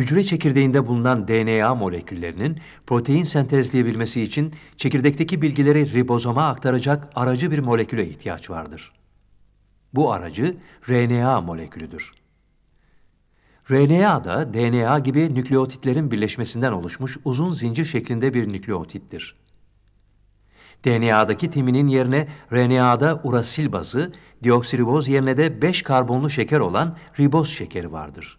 Hücre çekirdeğinde bulunan DNA moleküllerinin protein sentezleyebilmesi için çekirdekteki bilgileri ribozoma aktaracak aracı bir moleküle ihtiyaç vardır. Bu aracı RNA molekülüdür. RNA da DNA gibi nükleotitlerin birleşmesinden oluşmuş uzun zincir şeklinde bir nükleotittir. DNA'daki timinin yerine RNA'da urasil bazı, deoksiriboz yerine de 5 karbonlu şeker olan riboz şekeri vardır.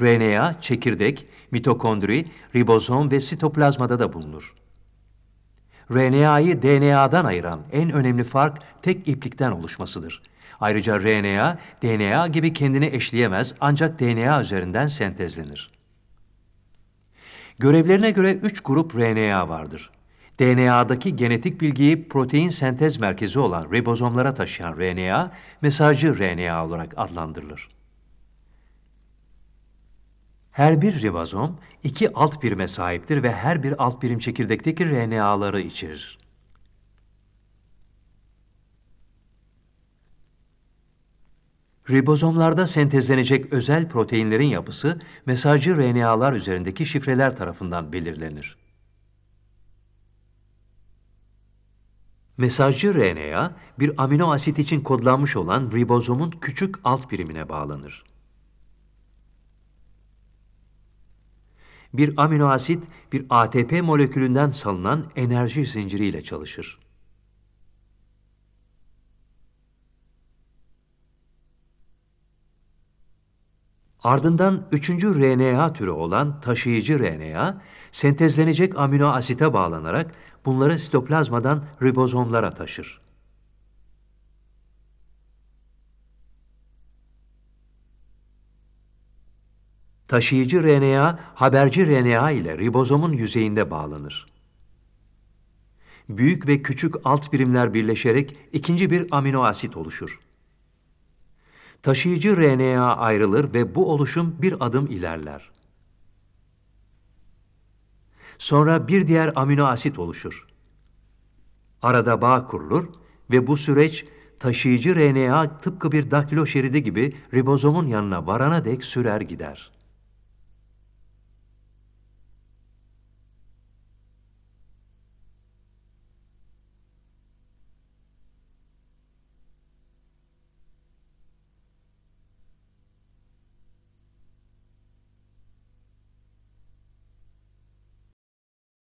RNA, çekirdek, mitokondri, ribozom ve sitoplazmada da bulunur. RNA'yı DNA'dan ayıran en önemli fark tek iplikten oluşmasıdır. Ayrıca RNA, DNA gibi kendini eşleyemez ancak DNA üzerinden sentezlenir. Görevlerine göre üç grup RNA vardır. DNA'daki genetik bilgiyi protein sentez merkezi olan ribozomlara taşıyan RNA, mesajcı RNA olarak adlandırılır. Her bir ribozom iki alt birime sahiptir ve her bir alt birim çekirdekteki RNA'ları içerir. Ribozomlarda sentezlenecek özel proteinlerin yapısı mesajcı RNA'lar üzerindeki şifreler tarafından belirlenir. Mesajcı RNA, bir amino asit için kodlanmış olan ribozomun küçük alt birimine bağlanır. Bir amino asit, bir ATP molekülünden salınan enerji zinciriyle çalışır. Ardından üçüncü RNA türü olan taşıyıcı RNA, sentezlenecek amino asite bağlanarak bunları sitoplazmadan ribozomlara taşır. Taşıyıcı RNA, haberci RNA ile ribozomun yüzeyinde bağlanır. Büyük ve küçük alt birimler birleşerek ikinci bir amino asit oluşur. Taşıyıcı RNA ayrılır ve bu oluşum bir adım ilerler. Sonra bir diğer amino asit oluşur. Arada bağ kurulur ve bu süreç taşıyıcı RNA tıpkı bir daktilo şeridi gibi ribozomun yanına varana dek sürer gider.